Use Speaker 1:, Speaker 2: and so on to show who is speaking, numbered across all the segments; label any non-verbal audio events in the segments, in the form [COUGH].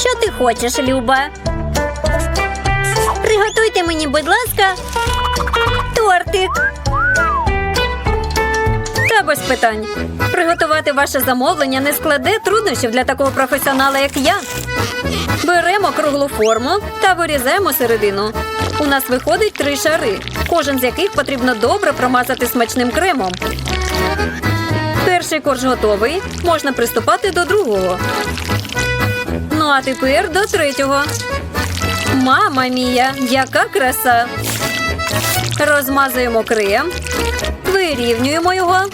Speaker 1: Що ти хочеш, Люба? Приготуйте мені, будь ласка, тортик. Та без питань. Приготувати ваше замовлення не складе труднощів для такого професіонала, як я. Беремо круглу форму та вирізаємо середину. У нас виходить три шари, кожен з яких потрібно добре промазати смачним кремом. Перший корж готовий. Можна приступати до другого. Ну а тепер до третього. Мама мія, яка краса! Розмазуємо крем, вирівнюємо його.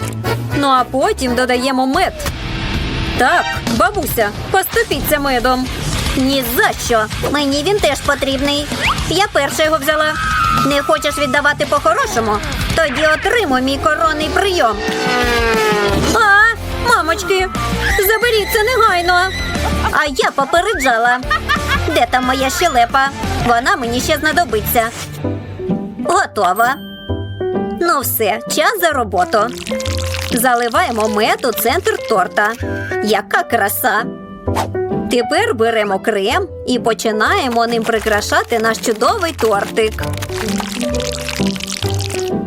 Speaker 1: Ну а потім додаємо мед. Так, бабуся, поступіться медом. Ні за що. Мені він теж потрібний. Я перша його взяла. Не хочеш віддавати по-хорошому? Тоді отримуй мій коронний прийом. А, мамочки, заберіть це негайно. А я попереджала. Де там моя щелепа? Вона мені ще знадобиться. Готова. Ну все, час за роботу. Заливаємо мед у центр торта. Яка краса! Тепер беремо крем і починаємо ним прикрашати наш чудовий тортик.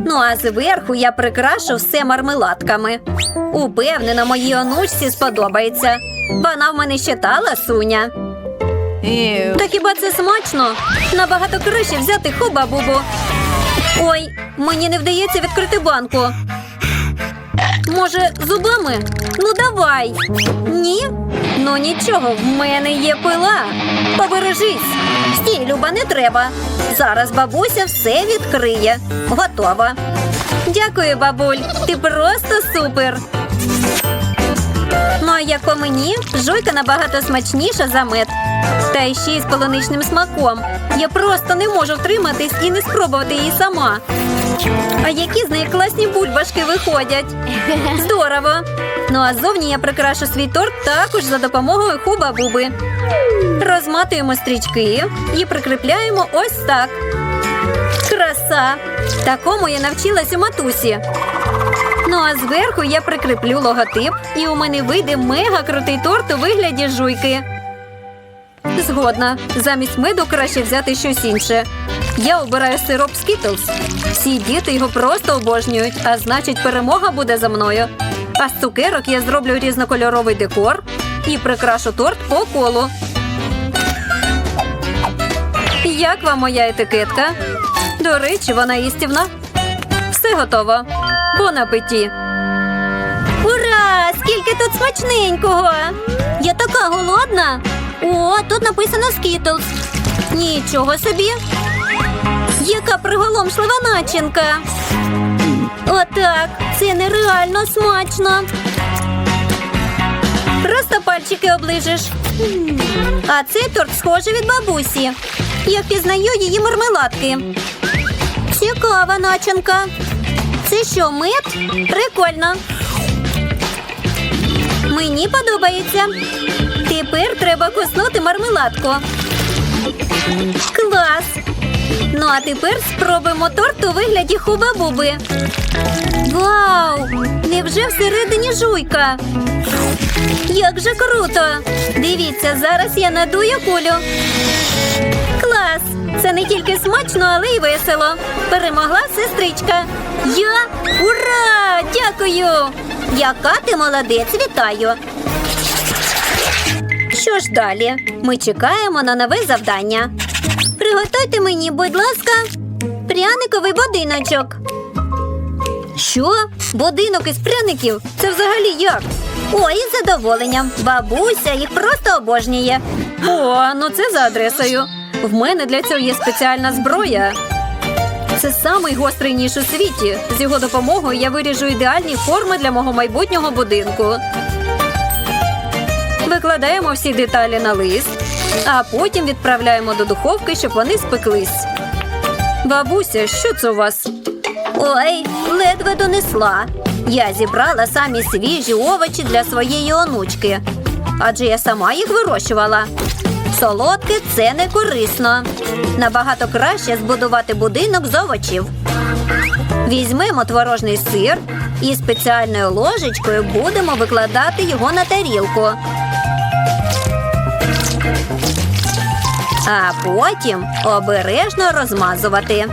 Speaker 1: Ну а зверху я прикрашу все мармеладками. Упевнена, моїй онучці сподобається. Вона в мене ще та ласуня. Та хіба це смачно? Набагато краще взяти хуба-бубу. Ой, мені не вдається відкрити банку. Може, зубами? Ну давай. Ні? Ну нічого, в мене є пила. Побережись. Стій, Люба, не треба. Зараз бабуся все відкриє. Готова. Дякую, бабуль. Ти просто супер. Ну а як по мені, жуйка набагато смачніша за мед. Та й ще й з полуничним смаком. Я просто не можу втриматись і не спробувати її сама. А які з неї класні бульбашки виходять. [LAUGHS] Здорово! Ну а зовні я прикрашу свій торт також за допомогою хуба-буби. Розматуємо стрічки і прикріпляємо ось так. Краса! Такому я навчилась у матусі. Ну а зверху я прикріплю логотип, і у мене вийде мега крутий торт у вигляді жуйки. Згодна. Замість меду краще взяти щось інше. Я обираю сироп Skittles. Всі діти його просто обожнюють, а значить, перемога буде за мною. А з цукерок я зроблю різнокольоровий декор і прикрашу торт по колу. Як вам моя етикетка? До речі, вона їстівна. Все готово. Бон апеті. Ура! Скільки тут смачненького! Я така голодна. О, тут написано Skittles. Нічого собі. Яка приголомшлива начинка. Отак. Це нереально смачно. Просто пальчики оближеш. А цей торт схожий від бабусі. Я впізнаю її мармеладки. Цікава начинка. Це що, мед? Прикольно. Мені подобається. Тепер треба куснути мармеладку. Клас! Ну а тепер спробуємо торт у вигляді хуба-буби. Вау! Невже всередині жуйка? Як же круто! Дивіться, зараз я надую кулю. Клас! Це не тільки смачно, але й весело. Перемогла сестричка. Я ура! Дякую! Яка ти молодець, вітаю! Що ж далі? Ми чекаємо на нове завдання. Приготуйте мені, будь ласка, пряниковий будиночок. Що? Будинок із пряників? Це взагалі як? Ой, із задоволенням. Бабуся їх просто обожнює. О, ну це за адресою. В мене для цього є спеціальна зброя. Це самий гострий ніж у світі. З його допомогою я виріжу ідеальні форми для мого майбутнього будинку. Викладаємо всі деталі на лист, а потім відправляємо до духовки, щоб вони спеклись. Бабуся, що це у вас? Ой, ледве донесла. Я зібрала самі свіжі овочі для своєї онучки, адже я сама їх вирощувала. Солодке це не корисно. Набагато краще збудувати будинок з овочів. Візьмемо творожний сир і спеціальною ложечкою будемо викладати його на тарілку. а потім обережно розмазувати.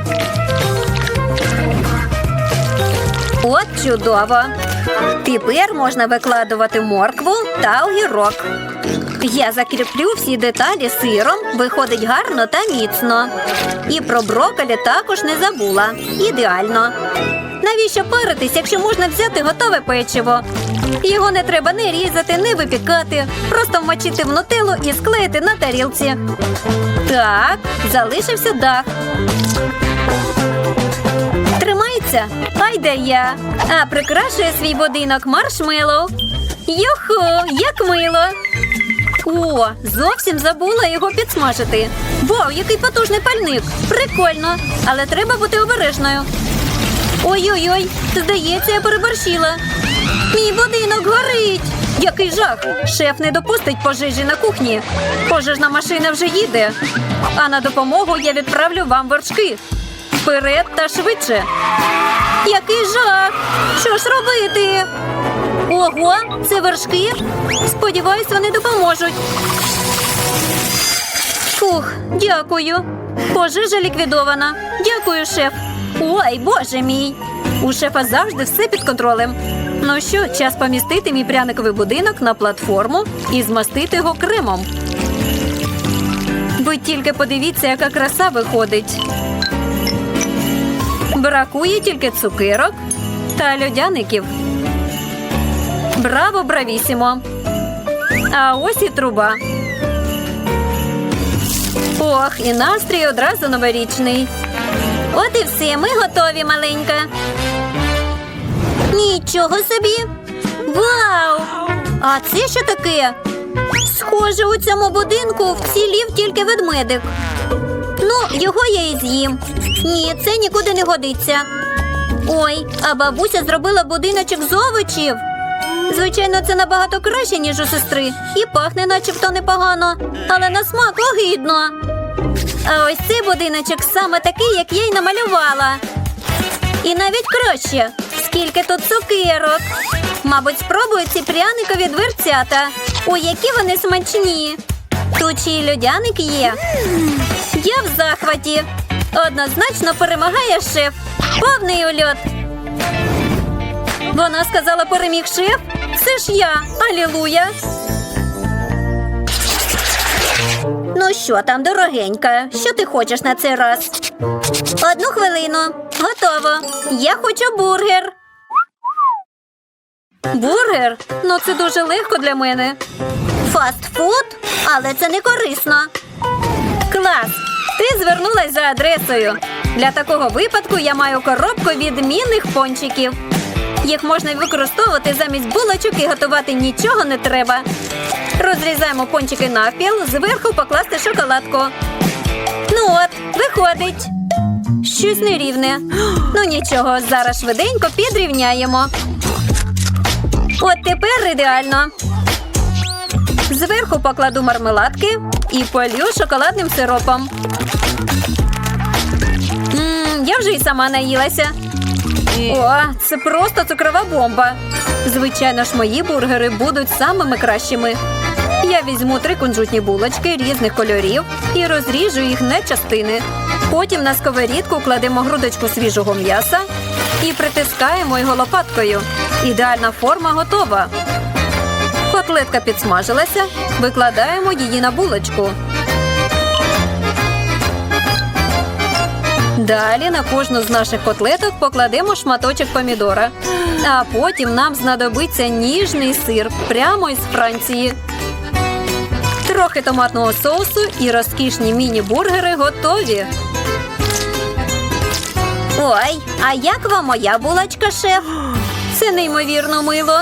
Speaker 1: От чудово. Тепер можна викладувати моркву та огірок. Я закріплю всі деталі сиром, виходить гарно та міцно. І про брокколі також не забула. Ідеально. Навіщо паритись, якщо можна взяти готове печиво? Його не треба не різати, не випікати, просто вмочити в нутеллу і склеїти на тарілці. Так, залишився дах. Тримається? Ай я. А прикрашує свій будинок маршмеллоу. Йоху, як мило. О, зовсім забула його підсмажити. Вау, який потужний пальник! Прикольно, але треба бути обережною. Ой-ой-ой, здається, я переборщила. Мій будинок горить. Який жах! Шеф не допустить пожежі на кухні. Пожежна машина вже їде. А на допомогу я відправлю вам вершки. Вперед та швидше. Який жах! Що ж робити? Ого, це вершки. Сподіваюсь, вони допоможуть. Фух, дякую. Пожежа ліквідована. Дякую, шеф. Ой, боже мій. У шефа завжди все під контролем. Ну що, час помістити мій пряниковий будинок на платформу і змастити його кремом. Ви тільки подивіться, яка краса виходить. Бракує тільки цукерок та льодяників. Браво, бравісімо! А ось і труба. Ох, і настрій одразу новорічний. От і все, ми готові, маленька. Нічого собі. Вау! А це що таке? Схоже, у цьому будинку вцілів тільки ведмедик. Ну, його я і з'їм. Ні, це нікуди не годиться. Ой, а бабуся зробила будиночок з овочів. Звичайно, це набагато краще, ніж у сестри, і пахне начебто непогано, але на смак огидно. А ось цей будиночок саме такий, як я й намалювала. І навіть краще, скільки тут цукерок. Мабуть, спробую ці пряникові дверцята. Ой, які вони смачні. Тут ще й льодяник є. Я в захваті. Однозначно перемагає шеф. Повний ульот. Вона сказала переміг шеф. Це ж я. Алілуя. Ну що там, дорогенька? Що ти хочеш на цей раз? Одну хвилину. Готово. Я хочу бургер. Бургер? Ну це дуже легко для мене. Фастфуд? Але це не корисно. Клас! Ти звернулась за адресою. Для такого випадку я маю коробку відмінних пончиків. Їх можна використовувати замість булочок і готувати нічого не треба. Розрізаємо пончики навпіл, зверху покласти шоколадку. Ну от, виходить. Щось нерівне. Ну нічого, зараз швиденько підрівняємо. От тепер ідеально. Зверху покладу мармеладки і полю шоколадним сиропом. Ммм, я вже й сама наїлася. О, це просто цукрова бомба. Звичайно ж, мої бургери будуть самими кращими. Я візьму три кунжутні булочки різних кольорів і розріжу їх на частини. Потім на сковорідку кладемо грудочку свіжого м'яса і притискаємо його лопаткою. Ідеальна форма готова. Котлетка підсмажилася, викладаємо її на булочку. Далі на кожну з наших котлеток покладемо шматочок помідора. А потім нам знадобиться ніжний сир прямо із Франції. Трохи томатного соусу і розкішні міні-бургери готові. Ой, а як вам моя булочка, шеф? Це неймовірно мило.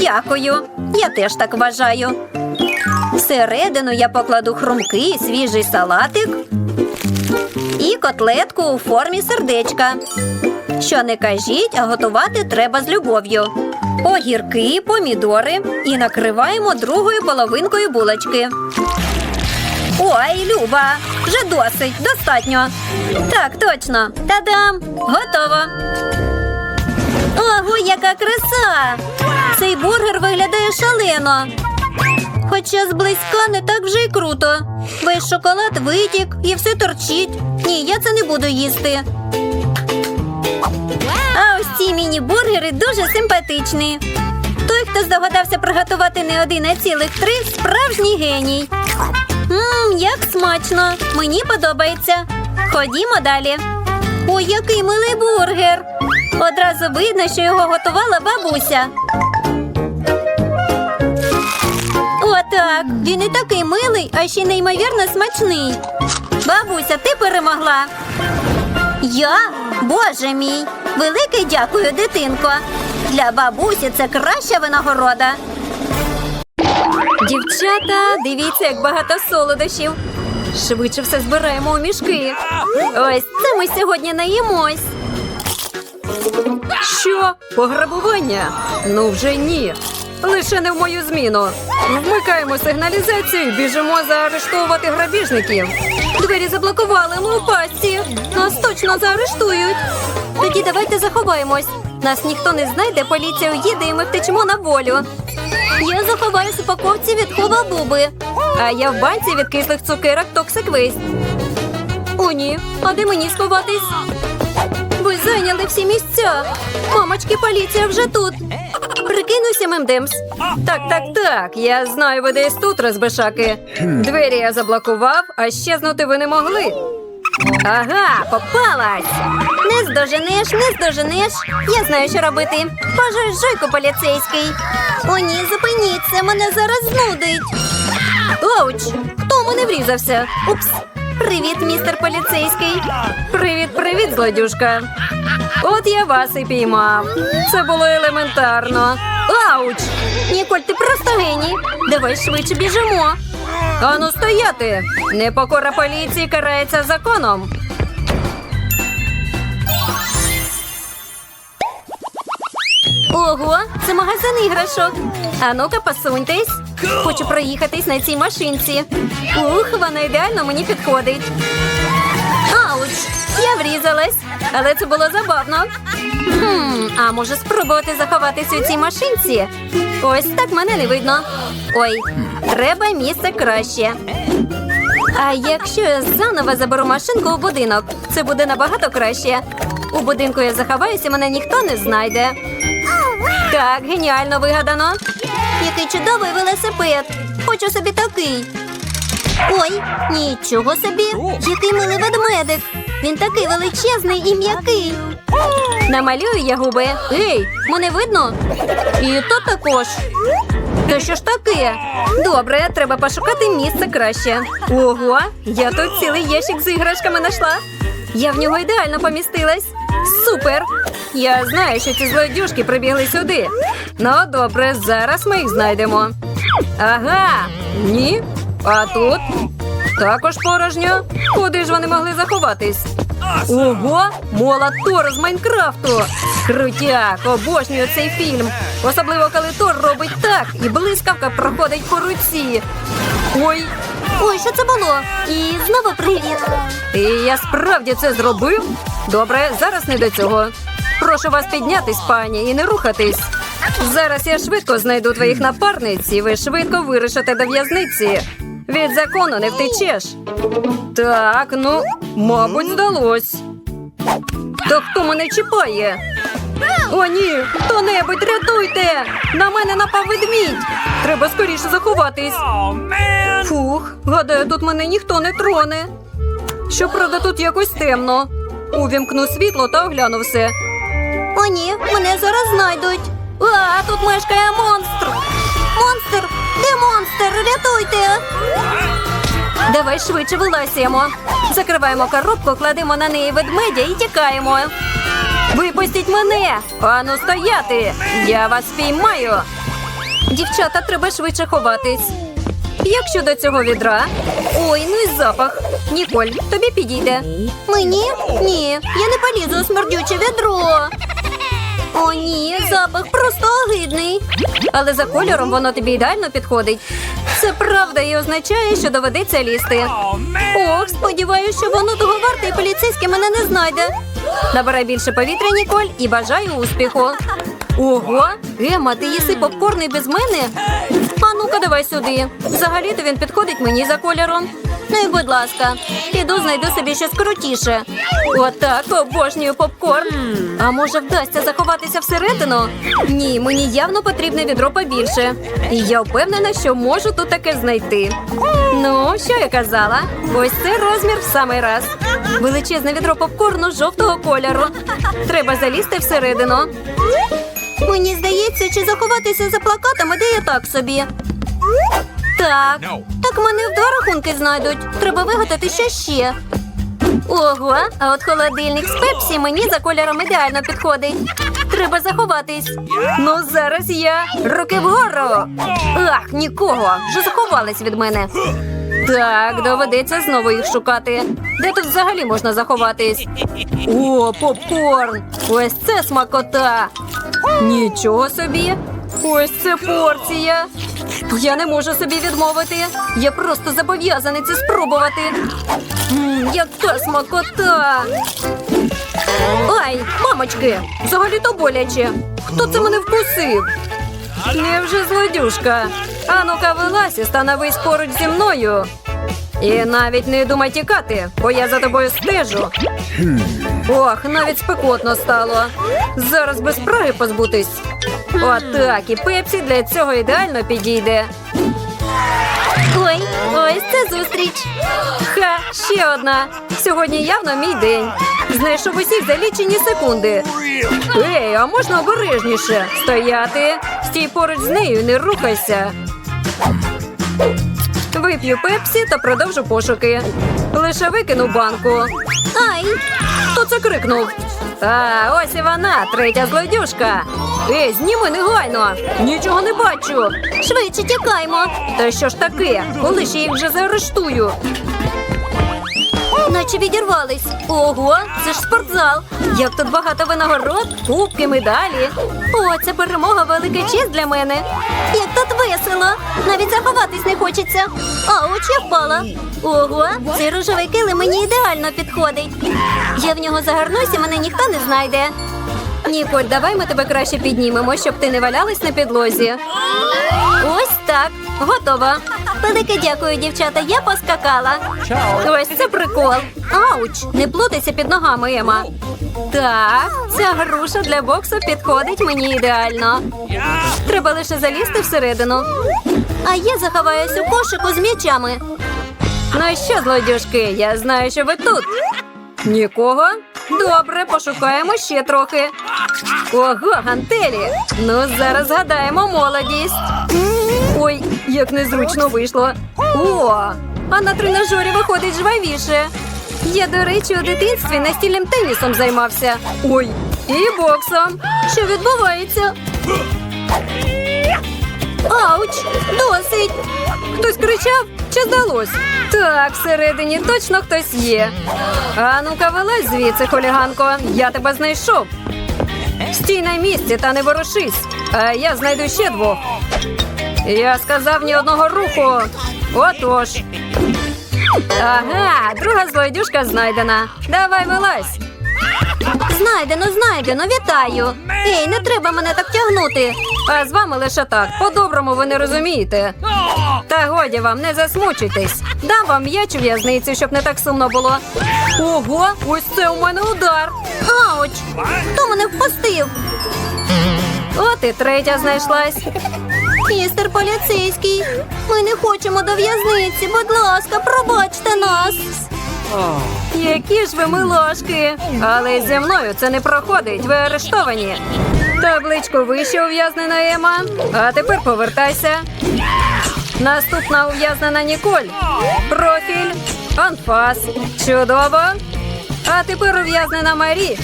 Speaker 1: Дякую. Я теж так вважаю. Всередину я покладу хрумкий свіжий салатик і котлетку у формі сердечка. Що не кажіть, а готувати треба з любов'ю. Огірки, помідори і накриваємо другою половинкою булочки. Ой, Люба, вже досить, достатньо. Так, точно. Та-дам! Готово. Ого, яка краса! Цей бургер виглядає шалено. Хоча зблизька не так вже й круто. Весь шоколад витік і все торчить. Ні, я це не буду їсти. А ось ці міні-бургери дуже симпатичні. Той, хто здогадався приготувати не один, а цілих три, справжній геній. Мм, як смачно! Мені подобається. Ходімо далі. Ой, який милий бургер! Одразу видно, що його готувала бабуся. Отак. Він і такий милий, а ще неймовірно смачний. Бабуся, ти перемогла. Я? Боже мій! Велике дякую, дитинко. Для бабусі це краща винагорода. Дівчата, дивіться, як багато солодощів. Швидше все збираємо у мішки. Ось це ми сьогодні наїмось.
Speaker 2: Що? Пограбування? Ну вже ні. Лише не в мою зміну. Вмикаємо сигналізацію і біжимо заарештовувати грабіжників.
Speaker 1: Двері заблокували, ми у пастці. Нас точно заарештують. Тоді давайте заховаємось. Нас ніхто не знайде, поліція уїде і ми втечемо на волю. Я заховаюсь у упаковці від хова буби.
Speaker 2: А я в банці від кислих цукерок Toxic Waste.
Speaker 1: О, ні. А де мені сховатись? Ви зайняли всі місця. Мамочки, поліція вже тут. Прикинуся, мемдемс.
Speaker 2: Так, так, так. Я знаю, ви десь тут, розбишаки. Двері я заблокував, а щезнути ви не могли. Ага, попалась.
Speaker 1: Не здоженеш, не здоженеш. Я знаю, що робити. Бажаю жойку поліцейський. О, ні, зупиніться, мене зараз знудить. Оуч, хто мене врізався? Упс. Привіт, містер поліцейський.
Speaker 2: Привіт, привіт, злодюшка. От я вас і піймав. Це було елементарно. Ауч!
Speaker 1: Ніколь, ти просто геній. Давай швидше біжимо.
Speaker 2: Ану стояти! Непокора поліції карається законом.
Speaker 1: Ого, це магазин іграшок. А ну-ка, посуньтесь. Хочу проїхатись на цій машинці. Ух, вона ідеально мені підходить. Ауч, я врізалась, але це було забавно. Хм, а може спробувати заховатись у цій машинці? Ось так мене не видно. Ой, треба місце краще. А якщо я заново заберу машинку у будинок, це буде набагато краще. У будинку я заховаюся, мене ніхто не знайде. Так, геніально вигадано. Який чудовий велосипед. Хочу собі такий. Ой, нічого собі. Який милий ведмедик. Він такий величезний і м'який. Намалюю я губи. Ей, мене видно? І то також. Та що ж таке? Добре, треба пошукати місце краще. Ого, я тут цілий ящик з іграшками знайшла. Я в нього ідеально помістилась. Супер!
Speaker 2: Я знаю, що ці злодюшки прибігли сюди. Ну, добре, зараз ми їх знайдемо. Ага, ні. А тут також порожньо. Куди ж вони могли заховатись? Ого, молот Тор з Майнкрафту. Крутяк, обожнюю цей фільм. Особливо, коли Тор робить так, і блискавка проходить по руці. Ой,
Speaker 1: Ой, що це було? І знову привіт.
Speaker 2: і я справді це зробив? Добре, зараз не до цього. Прошу вас піднятись, пані, і не рухатись. Зараз я швидко знайду твоїх напарниць, і ви швидко вирішите до в'язниці. Від закону не втечеш. Так, ну, мабуть, здалось. То хто мене чіпає? О, ні, хто-небудь рятуйте! На мене напав ведмідь! Треба скоріше заховатись. Фух, гадаю, тут мене ніхто не троне. Щоправда, тут якось темно. Увімкну світло та огляну все.
Speaker 1: О, ні, мене зараз знайдуть. А, тут мешкає монстр. Монстр! Де монстр? Рятуйте! Давай швидше вилазимо. Закриваємо коробку, кладемо на неї ведмедя і тікаємо.
Speaker 2: Випустіть мене! Ану стояти! Я вас спіймаю! Дівчата, треба швидше ховатись. Як щодо цього відра? Ой, ну і запах. Ніколь, тобі підійде.
Speaker 1: Мені? Ні, я не полізу у смердюче відро. О, ні, запах просто огидний.
Speaker 2: Але за кольором воно тобі ідеально підходить. Це правда і означає, що доведеться лізти.
Speaker 1: Ох, сподіваюся, що воно того варте і поліцейський мене не знайде.
Speaker 2: Набирай більше повітря, Ніколь, і бажаю успіху. Ого, Ема, ти їси попкорн і без мене? А ну-ка, давай сюди. Взагалі-то він підходить мені за кольором. Ну і будь ласка, піду знайду собі щось крутіше. Отак, обожнюю попкорн. А може вдасться заховатися всередину? Ні, мені явно потрібне відро побільше. І я впевнена, що можу тут таке знайти. Ну, що я казала? Ось це розмір в самий раз. Величезне відро попкорну жовтого кольору. Треба залізти всередину.
Speaker 1: Мені здається, чи заховатися за плакатами, де я так собі. Так, так мене в два рахунки знайдуть. Треба вигадати що ще. Ого, а от холодильник з пепсі мені за кольором ідеально підходить. Треба заховатись.
Speaker 2: Ну, зараз я руки вгору. Ах, нікого. Вже заховались від мене. Так, доведеться знову їх шукати. Де тут взагалі можна заховатись? О, попкорн! Ось це смакота. Нічого собі. Ось це порція. Я не можу собі відмовити. Я просто зобов'язаний це спробувати. М, яка смакота! Ай, мамочки, взагалі-то боляче. Хто це мене вкусив? Невже злодюшка? А ну-ка вилазь і становись поруч зі мною. І навіть не думай тікати, бо я за тобою стежу. Ох, навіть спекотно стало. Зараз без спраги позбутись. Отак, і пепсі для цього ідеально підійде.
Speaker 1: Ой, ось це зустріч.
Speaker 2: Ха, ще одна. Сьогодні явно мій день. Знайшов усіх за лічені секунди. Ей, а можна обережніше? Стояти. Стій поруч з нею, не рухайся. Вип'ю пепсі та продовжу пошуки. Лише викину банку.
Speaker 1: Ай,
Speaker 2: Хто це крикнув? А, ось і вона, третя злодюжка. Ей, зніми негайно. Нічого не бачу.
Speaker 1: швидше тікаймо.
Speaker 2: Та що ж таке? Коли ще їх вже заарештую?
Speaker 1: Наче відірвались.
Speaker 2: Ого, це ж спортзал. Як тут багато винагород, кубки, медалі.
Speaker 1: О, це перемога велика честь для мене. Як тут весело. Навіть заховатись не хочеться. Ауч, я впала. Ого, цей рожевий килим мені ідеально підходить. Я в нього загорнусь і мене ніхто не знайде.
Speaker 2: Ніколь, давай ми тебе краще піднімемо, щоб ти не валялась на підлозі.
Speaker 1: Ось так. Готова. Велике дякую, дівчата. Я поскакала.
Speaker 2: Ось це прикол. Ауч, не плутайся під ногами, Ема. Так, ця груша для боксу підходить мені ідеально. Треба лише залізти всередину.
Speaker 1: А я заховаюсь у кошику з м'ячами.
Speaker 2: Ну що, злодюжки, я знаю, що ви тут. Нікого? Добре, пошукаємо ще трохи. Ого, гантелі. Ну, зараз згадаємо молодість. Ой, як незручно вийшло. О, а на тренажері виходить жвавіше. Я, до речі, у дитинстві настільним тенісом займався. Ой, і боксом. Що відбувається?
Speaker 1: Ауч, досить.
Speaker 2: Хтось кричав чи здалось? Так, всередині точно хтось є. А ну-ка, вилазь звідси, хуліганко. Я тебе знайшов. Стій на місці та не ворушись. А я знайду ще двох. Я сказав ні одного руху. Отож. Ага, друга злойдюшка знайдена. Давай вилазь.
Speaker 1: Знайдено, знайдено, вітаю. Ей, не треба мене так тягнути.
Speaker 2: А з вами лише так. По-доброму ви не розумієте. Та годі вам, не засмучуйтесь. Дам вам м'яч у в'язниці, щоб не так сумно було. Ого, ось це у мене удар.
Speaker 1: Ауч! Хто мене впустив?
Speaker 2: От і третя знайшлась.
Speaker 1: Містер поліцейський. Ми не хочемо до в'язниці. Будь ласка, пробачте нас.
Speaker 2: Які ж ви милошки. Але зі мною це не проходить. Ви арештовані. Табличку вище ув'язнена Ема. А тепер повертайся. Наступна ув'язнена Ніколь. Профіль. Анфас. Чудово. А тепер ув'язнена Марі.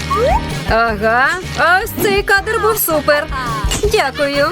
Speaker 2: Ага. Ось цей кадр був супер. Дякую.